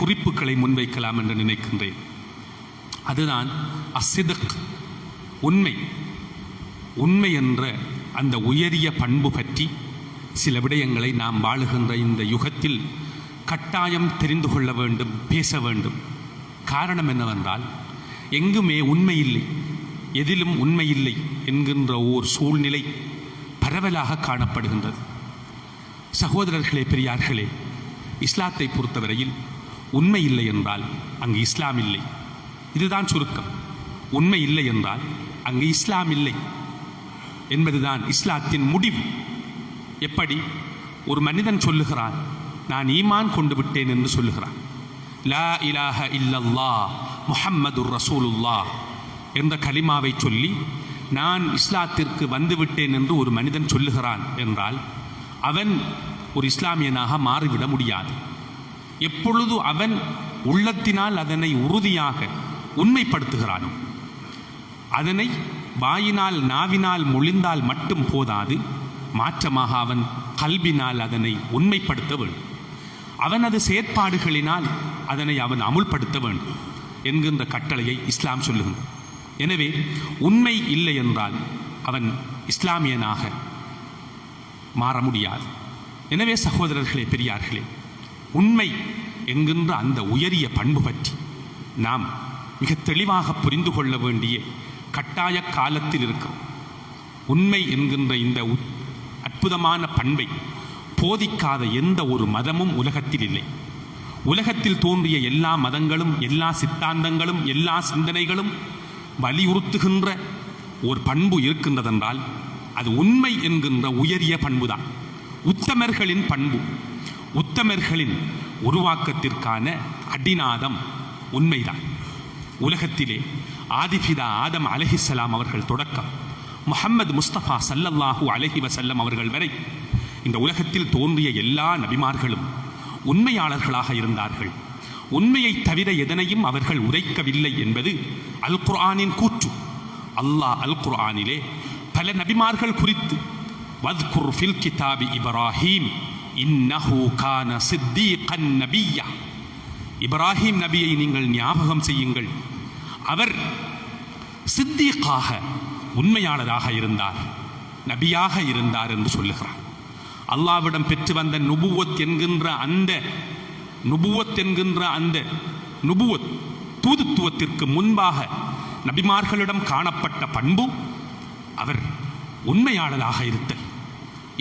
குறிப்புகளை முன்வைக்கலாம் என்று நினைக்கின்றேன். அதுதான் அசிதக் உண்மை. உண்மை என்ற அந்த உயரிய பண்பு பற்றி சில விடயங்களை நாம் வாழுகின்ற இந்த யுகத்தில் கட்டாயம் தெரிந்து கொள்ள வேண்டும் பேச வேண்டும். காரணம் என்னவென்றால் எங்குமே உண்மை இல்லை எதிலும் உண்மை இல்லை என்கின்ற ஓர் சூழ்நிலை பரவலாக காணப்படுகின்றது. சகோதரர்களே பெரியார்களே இஸ்லாத்தை பொறுத்தவரையில் உண்மை இல்லை என்றால் அங்கு இஸ்லாம் இல்லை. இதுதான் சுருக்கம். உண்மை இல்லை என்றால் அங்கு இஸ்லாம் இல்லை என்பதுதான் இஸ்லாத்தின் முடிவு. எப்படி? ஒரு மனிதன் சொல்லுகிறான் நான் ஈமான் கொண்டு விட்டேன் என்று சொல்லுகிறான். லா இலாஹ இல்லல்லா முஹம்மது ரசூலுல்லா என்ற கலிமாவை சொல்லி நான் இஸ்லாத்திற்கு வந்துவிட்டேன் என்று ஒரு மனிதன் சொல்லுகிறான் என்றால் அவன் ஒரு இஸ்லாமியனாக மாறிவிட முடியாது. எப்பொழுது அவன் உள்ளத்தினால் அதனை உறுதியாக உண்மைப்படுத்துகிறானோ அதனை வாயினால் நாவினால் மொழிந்தால் மட்டும் போதாது மாற்றமாக அவன் கல்வினால் அதனை உண்மைப்படுத்த வேண்டும். அவனது செயற்பாடுகளினால் அதனை அவன் அமுல்படுத்த வேண்டும் என்கின்ற கட்டளையை இஸ்லாம் சொல்லுகின்றது எனவே உண்மை இல்லை என்றால் அவன் இஸ்லாமியனாக மாற முடியாது. எனவே சகோதரர்களே பெரியார்களே உண்மை என்கின்ற அந்த உயரிய பண்பு பற்றி நாம் மிக தெளிவாக புரிந்து கொள்ள வேண்டிய கட்டாய காலத்தில் இருக்கிறோம். உண்மை என்கின்ற இந்த அற்புதமான பண்பை போதிக்காத எந்த ஒரு மதமும் உலகத்தில் இல்லை. உலகத்தில் தோன்றிய எல்லா மதங்களும் எல்லா சித்தாந்தங்களும் எல்லா சிந்தனைகளும் வலியுறுத்துகின்ற ஒரு பண்பு இருக்கின்றதென்றால் அது உண்மை என்கின்ற உயரிய பண்புதான். உத்தமர்களின் பண்பு. உத்தமர்களின் உருவாக்கத்திற்கான அடிநாதம் உண்மைதான். உலகத்திலே ஆதிபிதா ஆதம் அலஹிசலாம் அவர்கள் தொடக்கம். முஹம்மது முஸ்தபா சல்லல்லாஹு அலஹி வசல்லம் அவர்கள் வரை இந்த உலகத்தில் தோன்றிய எல்லா நபிமார்களும் உண்மையாளர்களாக இருந்தார்கள். உண்மையை தவிர எதனையும் அவர்கள் உரைக்கவில்லை என்பது அல் குர்ஆனின் கூற்று. அல்லாஹ் அல் குர்ஆனிலே பல நபிமார்கள் குறித்து வத்குர் ஃபில் கிதாபி இப்ராஹீம் இன்னஹு கான சித்தீகன் நபியா இப்ராஹிம் நபியை நீங்கள் ஞாபகம் செய்யுங்கள். அவர் சித்தியக்காக உண்மையாளராக இருந்தார். நபியாக இருந்தார் என்று சொல்லுகிறார். அல்லாவிடம் பெற்று வந்த நுபுவத் என்கின்ற அந்த நுபுவத் என்கின்ற அந்த நுபுவத் தூதுத்துவத்திற்கு முன்பாக நபிமார்களிடம் காணப்பட்ட பண்பு அவர் உண்மையாளராக இருத்தல்.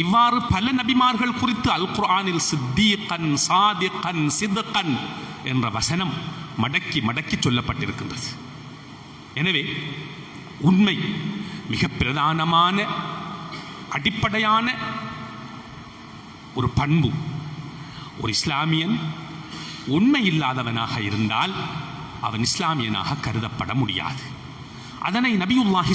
இவ்வாறு பல நபிமார்கள் குறித்து அல் குர்ஆனில் சித்தீகன் சாதிகன் சிதகன் என்ற வசனம் மடக்கி மடக்கி சொல்லப்பட்டிருக்கின்றது. எனவே உண்மை மிக பிரதானமான அடிப்படையான ஒரு பண்பு ஒரு இஸ்லாமியன் உண்மை இல்லாதவனாக இருந்தால் அவன் இஸ்லாமியனாக கருதப்பட முடியாது. அதனை நபியுல்லாஹி